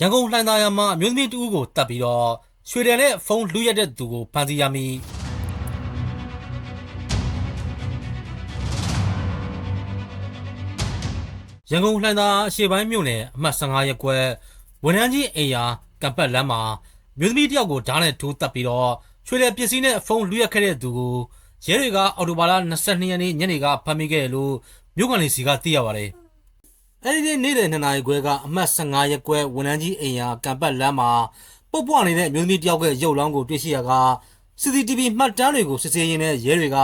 ရန်ကုန်လှိုင်သာယာမှာအမျိုးသမီးတဦးကိုတတ်ပြီးတော့ရွှေတယ်နဲ့ဖုန်းလူရက်တဲ့သူကိုဖမ်းဆီးရမိရန်ကုန်လှိုင်သာယာအရှေ့ပိုင်းမြို့နယ်အမှတ်15ရပ်ကွက်ဝန်ထမ်းကြီးအိမ်ယာကံပတ်လမ်းမှာမျိုးသမီးတယောက်ကိုဓာတ်နဲ့ထိုးတက်ပြီးတော့ရွှေတယ်ပစ္စည်းနဲ့ဖုန်းလူရက်ခဲ့တဲ့သူကိုရဲတွေကအော်တိုဘာလ22ရက်နေ့ညနေကဖမ်းမိခဲ့တယ်လို့မြို့ကန်လီစီကသိရပါတယ် အဲ့ဒီနေ့နေ့လယ်2နာရီခွဲကအမှတ်15ရပ်ကွက်ဝန်ထမ်းကြီးအိမ်ယာကံပတ်လမ်းမှာပုတ်ပွားနေတဲ့အမျိုးသမီးတစ်ယောက်ရဲ့ရုပ်လောင်းကိုတွေ့ရှိရက CCTV မှတ်တမ်းတွေကိုစစ်ဆေးရင်းနဲ့ရဲတွေက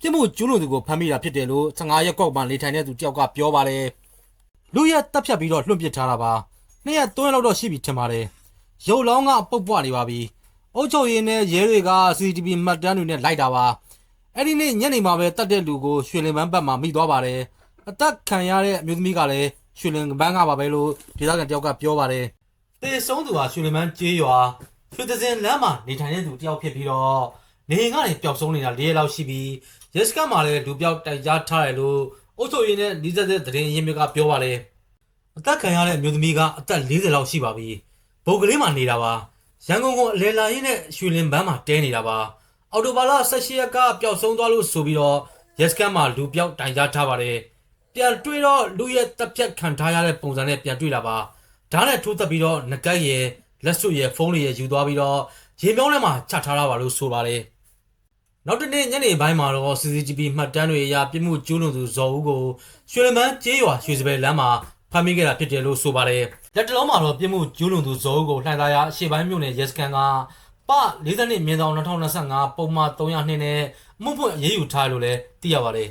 ပြစ်မှုကျူးလွန်သူကိုဖမ်းမိတာဖြစ်တယ်လို့15ရပ်ကွက်မှာနေထိုင်တဲ့သူတစ်ယောက်ကပြောပါတယ်လူရက်တပ်ဖြတ်ပြီးတော့လွှင့်ပစ်ထားတာပါနှစ်ရက်သုံးရက်လောက်တော့ရှိပြီထင်ပါတယ်ရုပ်လောင်းကပုတ်ပွားနေပါပြီအုတ်ချုပ်ရင်းနဲ့ရဲတွေက CCTV မှတ်တမ်းတွေနဲ့လိုက်တာပါအဲ့ဒီနေ့ညနေမှာပဲတတ်တဲ့လူကိုရွှေလင်ပန်းဘက်မှာမိသွားပါတယ် အသက်ခံရတဲ့အမျိုးသမီးကလည်းရွှေလင်ပန်းကပါပဲလို့ဒေသခံတယောက်ကပြောပါတယ်။တေဆုံးသူဟာရွှေလင်ပန်းကျေးရွာရွှေသစင်လမ်းမှာနေထိုင်တဲ့သူတယောက်ဖြစ်ပြီးတော့နေအိမ်ကနေပျောက်ဆုံးနေတာ၄ရက်လောက်ရှိပြီးရက်စကမှာလည်းလူပျောက်တိုက်ကြားထားတယ်လို့အုပ်ချုပ်ရေးနဲ့ဒီဇက်တဲ့သတင်းရင်းမြစ်ကပြောပါတယ်။အသက်ခံရတဲ့အမျိုးသမီးကအသက်40လောက်ရှိပါပြီ။ဘုတ်ကလေးမှာနေတာပါ။ရန်ကုန်ကအလဲလာရင်းနဲ့ရွှေလင်ပန်းမှာတဲနေတာပါ။အော်တိုဘာလ18ရက်ကပျောက်ဆုံးသွားလို့ဆိုပြီးတော့ရက်စကမှာလူပျောက်တိုင်ကြားထားပါတယ်။ ပြန်တွေ့တော့လူရဲ့တက်ဖြတ်ခံထားရတဲ့ပုံစံနဲ့ပြန်တွေ့လာပါဓာတ်နဲ့ထိုးတက်ပြီးတော့ငကက်ရဲ့လက်စွပ်ရဲ့ဖုန်းတွေရဲ့ယူသွားပြီးတော့ရေမြောင်းထဲမှာချထားတာပါလို့ဆိုပါတယ်နောက်တစ်နေ့ညနေပိုင်းမှာတော့ CCTV မှတ်တမ်းတွေအရပြစ်မှုကျူးလွန်သူဇော်ဦးကိုရွှေလမန်းကျေးရွာရွှေစပယ်လမ်းမှာဖမ်းမိခဲ့တာဖြစ်တယ်လို့ဆိုပါတယ်လက်တလုံးမှာတော့ပြစ်မှုကျူးလွန်သူဇော်ဦးကိုလှိုင်သာယာအရှေ့ပိုင်းမြို့နယ်ရဲစခန်းကပ42မြင်းဆောင်2025ပုံမှန်302နဲ့အမှုဖွင့်အရေးယူထားလို့လည်းသိရပါတယ်